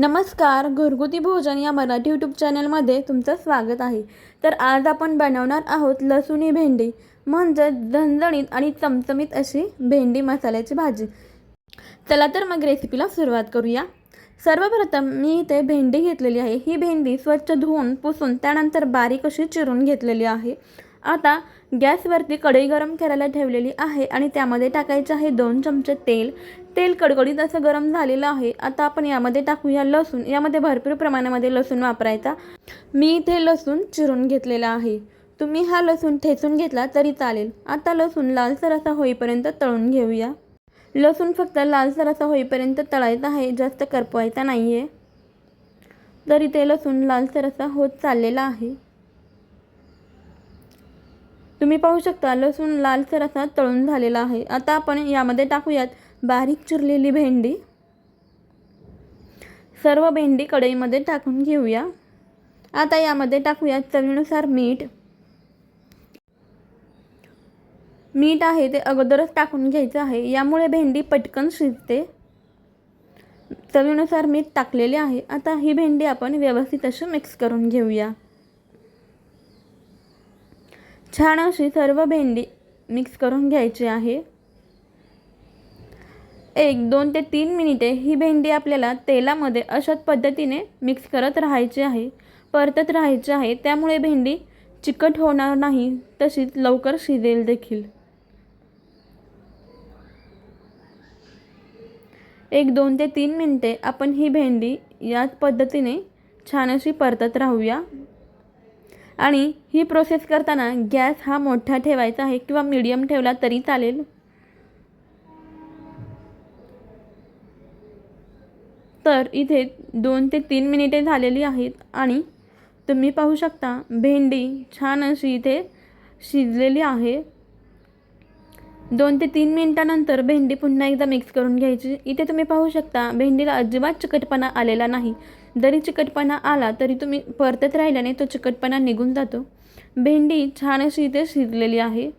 नमस्कार घरगुती भोजन या मराठी यूट्यूब चॅनलमध्ये तुमचं स्वागत आहे. तर आज आपण बनवणार आहोत लसुणी भेंडी म्हणजे झणझणीत आणि चमचमीत अशी भेंडी मसाल्याची भाजी. चला तर मग रेसिपीला सुरुवात करूया. सर्वप्रथम मी इथे भेंडी घेतलेली आहे. ही भेंडी स्वच्छ धुवून पुसून त्यानंतर बारीक अशी चिरून घेतलेली आहे. आता गॅसवरती कढई गरम करायला ठेवलेली आहे आणि त्यामध्ये टाकायचे आहे दोन चमचे तेल. तेल कडकडीत असं गरम झालेलं आहे. आता आपण यामध्ये टाकूया लसूण. यामध्ये भरपूर प्रमाणामध्ये लसूण वापरायचा. मी इथे लसूण चिरून घेतलेला आहे. तुम्ही हा लसूण ठेचून घेतला तरी चालेल. आता लसूण लालसर असा होईपर्यंत तळून घेऊया. लसूण फक्त लालसर असा होईपर्यंत तळायचा आहे. जास्त करपवायचा नाही आहे तरी ते लसूण लालसर असा होत चाललेला आहे. तुम्ही पाहू शकता लसूण लालसर असा तळून झालेला आहे. आता आपण यामध्ये टाकूयात बारीक चिरलेली भेंडी. सर्व भेंडी कढईमध्ये टाकून घेऊया. आता यामध्ये टाकूयात चवीनुसार मीठ. मीठ आहे ते अगोदरच टाकून घ्यायचं आहे. यामुळे भेंडी पटकन शिजते. चवीनुसार मीठ टाकलेले आहे. आता ही भेंडी आपण व्यवस्थित अशी मिक्स करून घेऊया. छान अशी सर्व भेंडी मिक्स करून घ्यायची आहे. एक दोन ते तीन मिनिटे ही भेंडी आपल्याला तेलामध्ये अशाच पद्धतीने मिक्स करत राहायची आहे. परतत राहायची आहे. त्यामुळे भेंडी चिकट होणार नाही. तशीच लवकर शिजेल देखील. एक दोन ते तीन मिनटे आपण ही भेंडी याच पद्धतीने छान अशी परतत राहूया. आणि ही प्रोसेस करताना गॅस हा मोठा ठेवायचा आहे किंवा मीडियम ठेवला तरी चालेल. तर इथे दोन ते तीन मिनिटे झालेली आहेत आणि तुम्ही पाहू शकता भेंडी छान अशी इथे शिजलेली आहे. दोन ते तीन मिनिटानंतर भेंडी पुन्हा एकदा मिक्स करून घ्यायची. इथे तुम्ही पाहू शकता भेंडीला अजिबात चिकटपणा आलेला नाही. जरी चिकटपणा आला तरी तुम्ही परतत राहिल्याने तो चिकटपणा निघून जातो. भेंडी छान अशी इथे शिजलेली आहे.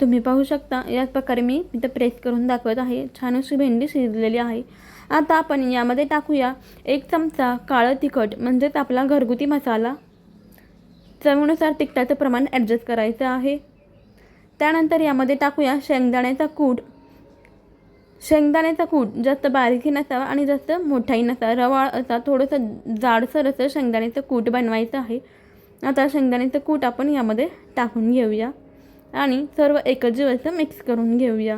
तुम्ही पाहू शकता याच प्रकारे मी इथं प्रेस करून दाखवत आहे. छान अशी भेंडी शिजलेली आहे. आता आपण यामध्ये टाकूया एक चमचा काळं तिखट म्हणजेच आपला घरगुती मसाला. चवीनुसार तिखटाचं प्रमाण ॲडजस्ट करायचं आहे. त्यानंतर यामध्ये टाकूया शेंगदाण्याचा कूट. शेंगदाण्याचा कूट जास्त बारीकही नसावा आणि जास्त मोठाही नसावा. रवाळ असा थोडंसं जाडसर असं शेंगदाण्याचं कूट बनवायचं आहे. आता शेंगदाण्याचं कूट आपण यामध्ये टाकून घेऊया. आणि सर्व एकजीव असं मिक्स करून घेऊया.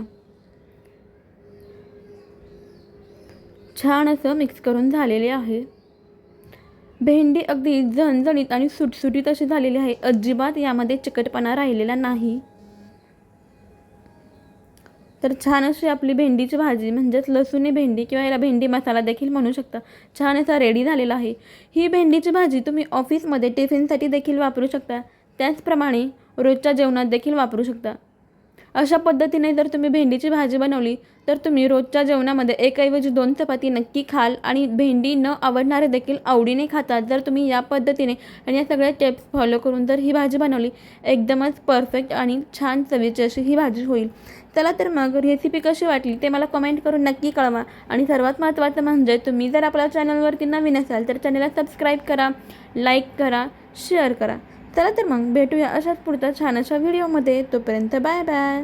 छान असं मिक्स करून झालेले आहे. भेंडी अगदी झणझणीत आणि सुटसुटीत अशी झालेली आहे. अजिबात यामध्ये चिकटपणा राहिलेला नाही. तर छान अशी आपली भेंडीची भाजी म्हणजेच लसूणी भेंडी किंवा याला भेंडी मसाला देखील म्हणू शकता. छान असा रेडी झालेला आहे. ही भेंडीची भाजी तुम्ही ऑफिसमध्ये टिफिनसाठी देखील वापरू शकता. त्याचप्रमाणे रोजच्या जेवणात देखील वापरू शकता. अशा पद्धतीने जर तुम्ही भेंडीची भाजी बनवली तर तुम्ही रोजच्या जेवणामध्ये एकऐवजी दोन चपाती नक्की खाल आणि भेंडी न आवडणारे देखील आवडीने खातात. जर तुम्ही या पद्धतीने आणि या सगळ्या टिप्स फॉलो करून जर ही भाजी बनवली एकदमच परफेक्ट आणि छान चवीची अशी ही भाजी होईल. चला तर मग रेसिपी कशी वाटली ते मला कमेंट करून नक्की कळवा. आणि सर्वात महत्त्वाचं म्हणजे तुम्ही जर आपल्या चॅनलवरती नवीन असाल तर चॅनलला सबस्क्राईब करा लाईक करा शेअर करा. चला तर मग भेटूया अशाच पुढच्या छान अशा व्हिडिओमध्ये तोपर्यंत बाय बाय.